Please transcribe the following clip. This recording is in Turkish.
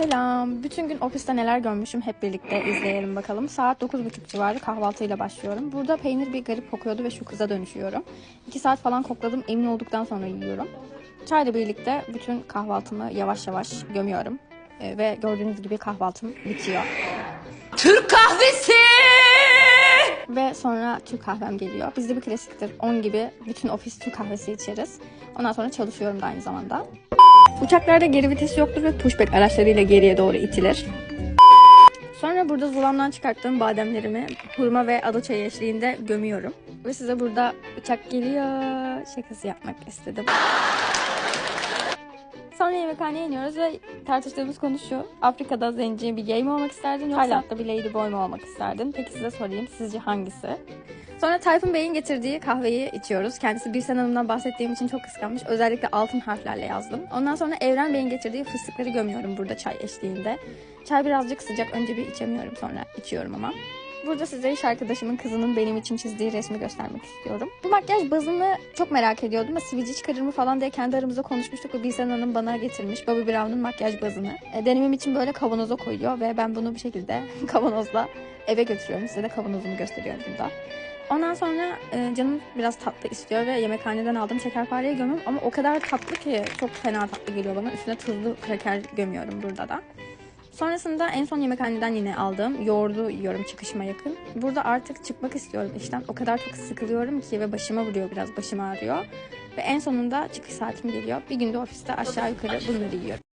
Selam. Bütün gün ofiste neler görmüşüm hep birlikte izleyelim bakalım. Saat 9.30 civarı kahvaltıyla başlıyorum. Burada peynir bir garip kokuyordu ve şu kıza dönüşüyorum. 2 saat falan kokladım emin olduktan sonra yiyorum. Çayla birlikte bütün kahvaltımı yavaş yavaş gömüyorum. Ee, ve gördüğünüz gibi kahvaltım bitiyor. Türk kahvesi. Ve sonra Türk kahvem geliyor. Bizde bir klasiktir. 10 gibi bütün ofis Türk kahvesi içeriz. Ondan sonra çalışıyorum da aynı zamanda. Uçaklarda geri vites yoktur ve pushback araçlarıyla geriye doğru itilir. Sonra burada zulamdan çıkarttığım bademlerimi hurma ve ada çayı eşliğinde gömüyorum. Ve size burada uçak geliyor şakası yapmak istedim. Sonra yemekhaneye iniyoruz ve tartıştığımız konu şu. Afrika'da zenci bir gay mi olmak isterdin yoksa Tayland'da bir ladyboy mu olmak isterdin? Peki size sorayım sizce hangisi? Sonra Tayfun Bey'in getirdiği kahveyi içiyoruz. Kendisi Birsen Hanım'dan bahsettiğim için çok kıskanmış. Özellikle altın harflerle yazdım. Ondan sonra Evren Bey'in getirdiği fıstıkları gömüyorum burada çay eşliğinde. Çay birazcık sıcak. Önce bir içemiyorum sonra içiyorum ama. Burada size iş arkadaşımın kızının benim için çizdiği resmi göstermek istiyorum. Bu makyaj bazını çok merak ediyordum ve sivilce çıkarır mı falan diye kendi aramızda konuşmuştuk ve Bilsen Hanım bana getirmiş Bobby Brown'un makyaj bazını. E, denemem için böyle kavanoza koyuyor ve ben bunu bir şekilde kavanozla eve götürüyorum. Size de kavanozumu gösteriyorum burada. Ondan sonra e, canım biraz tatlı istiyor ve yemekhaneden aldığım şekerpareyi gömüyorum ama o kadar tatlı ki çok fena tatlı geliyor bana. Üstüne tuzlu kraker gömüyorum burada da. Sonrasında en son yemekhaneden yine aldığım yoğurdu yiyorum çıkışıma yakın. Burada artık çıkmak istiyorum işten. O kadar çok sıkılıyorum ki ve başıma vuruyor biraz başım ağrıyor. Ve en sonunda çıkış saatim geliyor. Bir günde ofiste aşağı yukarı bunları yiyorum.